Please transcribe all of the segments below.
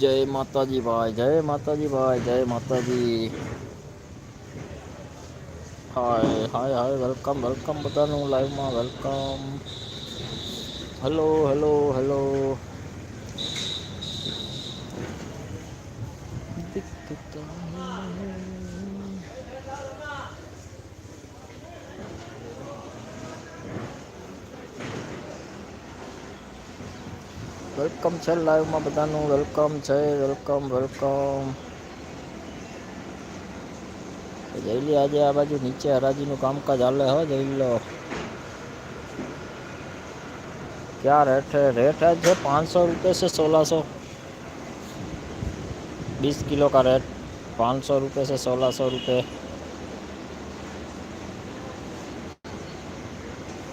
જય માતાજી ભાઈ જય માતાજી ભાઈ જય માતાજી હાય હાય હાય વેલકમ વેલકમ બધાનું લાઈવમાં welcome hello hello hello welcome છે લાઈવમાં બધાનું વેલકમ છે વેલકમ વેલકમ જઈ લે આજે આ બાજુ નીચે હરાજીનું કામકાજ હાલે હો જઈ લો क्या रेट है रेट है जो पाँच सौ रुपये से सोलह सौ बीस किलो का रेट पाँच सौ रुपये से सोलह सौ रुपये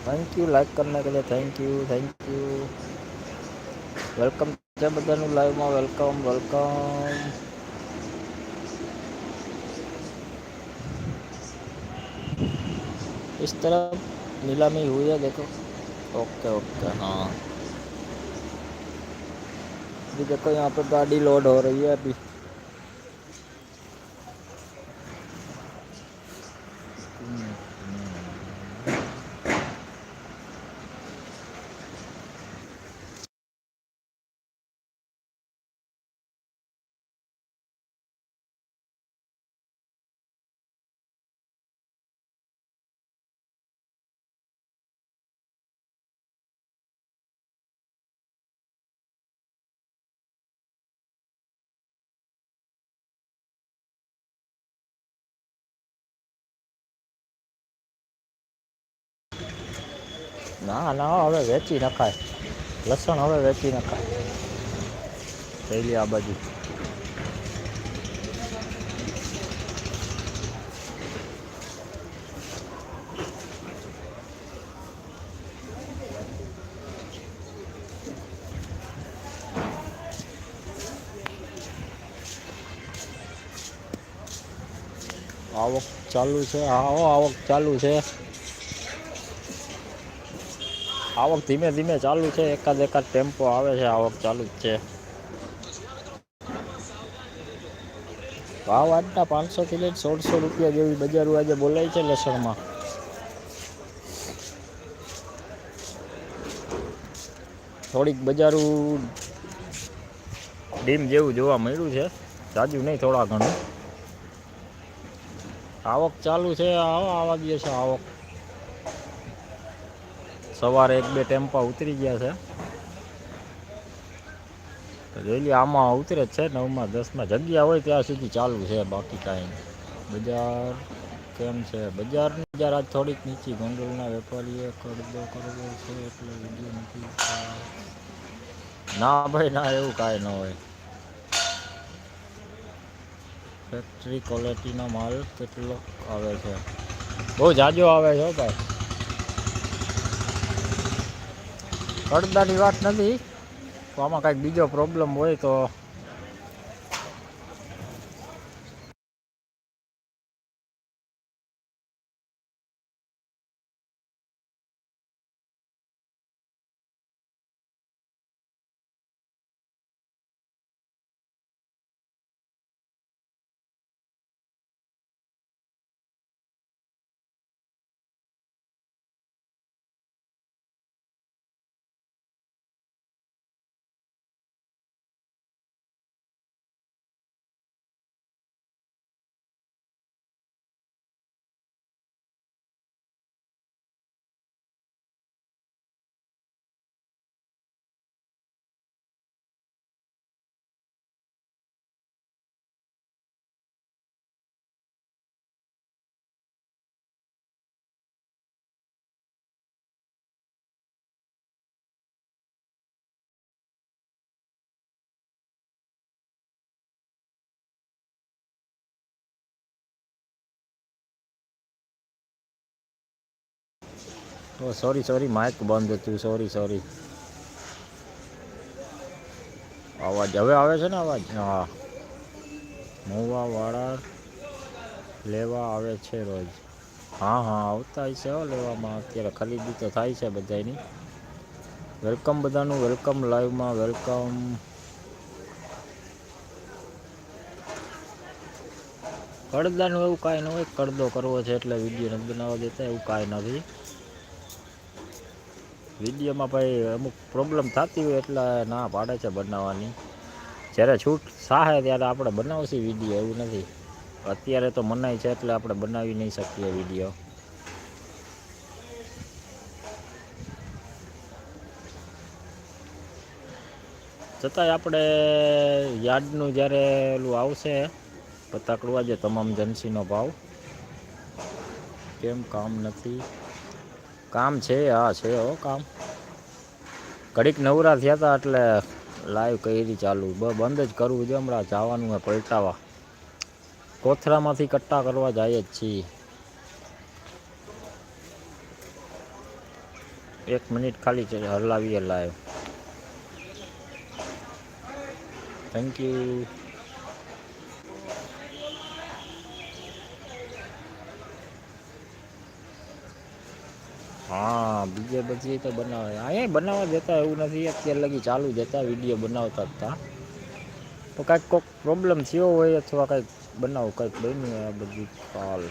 થેન્ક યુ લાઈક કરને કે लिए thank you thank you welcome છે બધાનું લાઈવમાં વેલકમ વેલકમ इस तरफ नीलामी हुई है देखो ओके ओके हाँ अभी देखो यहाँ पे गाड़ी लोड हो रही है अभी ના ના, હવે વેચી નખાય. લસણ હવે વેચી નખાય. થયેલી આ બાજુ. આવક ચાલુ છે. આવો આવક ચાલુ છે. આવક ધીમે ધીમે ચાલુ છે, એકાદ એકાદ ટેમ્પો આવે છે, આવક ચાલુ જ છે. ભાવ આજના પાંચસોથી લઈને સોળસો રૂપિયા જેવી બજારો આજે બોલાય છે લસણમાં. થોડીક બજારું ડીમ જેવું જોવા મળ્યું છે, જાજુ નહીં થોડા ઘણું. આવક ચાલુ છે, આવો આવા દે છે આવક. સવારે એક બે ટેમ્પા ઉતરી ગયા છે. તો જોઈ લઈએ આમાં ઉતરે જ છે, નવમાં, દસમાં. જગ્યા હોય ત્યાં સુધી ચાલુ છે બાકી કાંઈ બજાર કેમ છે? બજારની બજાર આજ થોડીક નીચી. ગોંડલના વેપારીએ કરદો કરવો છે એટલે વીડિયો નથી ના ભાઈ, ના, એવું કાંઈ ન હોય. ફેક્ટરી ક્વોલિટીનો માલ કેટલો આવે છે. બહુ જાજો આવે છે ભાઈ. અડદાની વાત નથી. તો આમાં કાંઈક બીજો પ્રોબ્લેમ હોય તો ઓ સોરી સોરી માઇક બંધ હતું સોરી સોરી અવાજ, હવે આવે છે ને અવાજ? હા. મોવાવાળા લેવા આવે છે રોજ. હા હા, આવતા છે લેવામાં. અત્યારે ખરીદી તો થાય છે બધાની વેલકમ બધાનું વેલકમ લાઈવમાં વેલકમ પડદાનું એવું કાંઈ ન હોય પડદો કરવો છે એટલે વીડિયો નથી બનાવવા દેતા, એવું કાંઈ નથી. વિડીયોમાં ભાઈ અમુક પ્રોબ્લેમ થતી હોય એટલે ના પાડે છે બનાવવાની. જ્યારે છૂટ સાહે ત્યારે આપણે બનાવશી વીડિયો, એવું નથી. અત્યારે તો મનાય છે એટલે આપણે બનાવી નહીં શકીએ વીડિયો. છતાંય આપણે યાર્ડનું જ્યારે ઓલું આવશે પતાકડવા જે તમામ જનસીનો ભાવ. કેમ કામ નથી? કામ છે, હા, છે હો, કામ. ઘડીક નવરા થયા હતા એટલે લાઈવ કરી ચાલુ. બંધ જ કરવું છે હમણાં, જવાનું હોય પલટાવા. કોથરામાંથી કટ્ટા કરવા જાય જ છીએ. એક મિનિટ ખાલી હલાવીએ લાઈવ થેન્ક યુ હા, બીજે બધી તો બનાવે. અહીંયા બનાવવા દેતા એવું નથી. અત્યારે લગી ચાલુ જ હતા, વીડિયો બનાવતા હતા. તો કાંઈક કોઈક પ્રોબ્લેમ થયો હોય અથવા કાંઈક બનાવો, કંઈક બન્યું આ બધી કાલ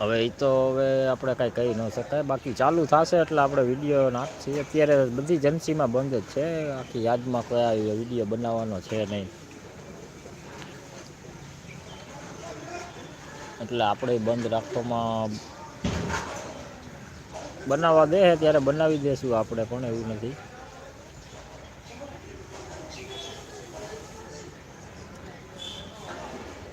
હવે એ તો હવે આપણે કાંઈ કહી ન શકાય. બાકી ચાલુ થશે એટલે આપણે વીડિયો નાખીએ. અત્યારે બધી જન્સીમાં બંધ જ છે. આખી યાદમાં કયા વીડિયો બનાવવાનો છે નહીં. એટલે આપણે બંધ રાખવામાં બનાવવા દે ત્યારે બનાવી દેશું આપણે પણ, એવું નથી.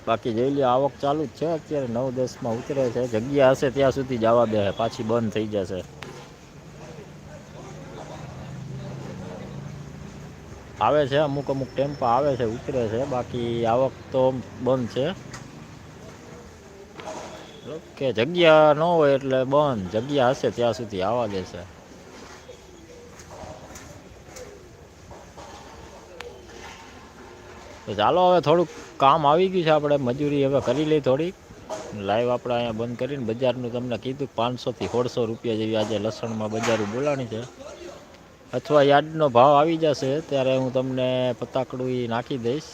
બાકી જોઈ લે આવક ચાલુ જ છે અત્યારે, નવ દસમાં ઉતરે છે, જગ્યા હશે ત્યાં સુધી જવા દે પાછી બંધ થઈ જશે. આવે છે, અમુક અમુક ટેમ્પા આવે છે, ઉતરે છે, બાકી આવક તો બંધ છે. ઓકે જગ્યા ન હોય એટલે બંધ. જગ્યા હશે ત્યાં સુધી આવવા દેશે. તો ચાલો હવે થોડુંક કામ આવી ગયું છે આપણે. મજૂરી હવે કરી લઈ થોડીક લાઈવ આપણે અહીંયા બંધ કરીને બજારનું તમને કીધું પાંચસોથી સોળસો રૂપિયા જેવી આજે લસણમાં બજારું બોલાણી છે. અથવા યાર્ડનો ભાવ આવી જશે ત્યારે હું તમને પતાકડું નાખી દઈશ.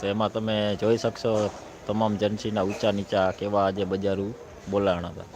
તો એમાં તમે જોઈ શકશો તમામ જનસીના ઊંચા નીચા કેવા આજે બજારું બોલાણા હતા?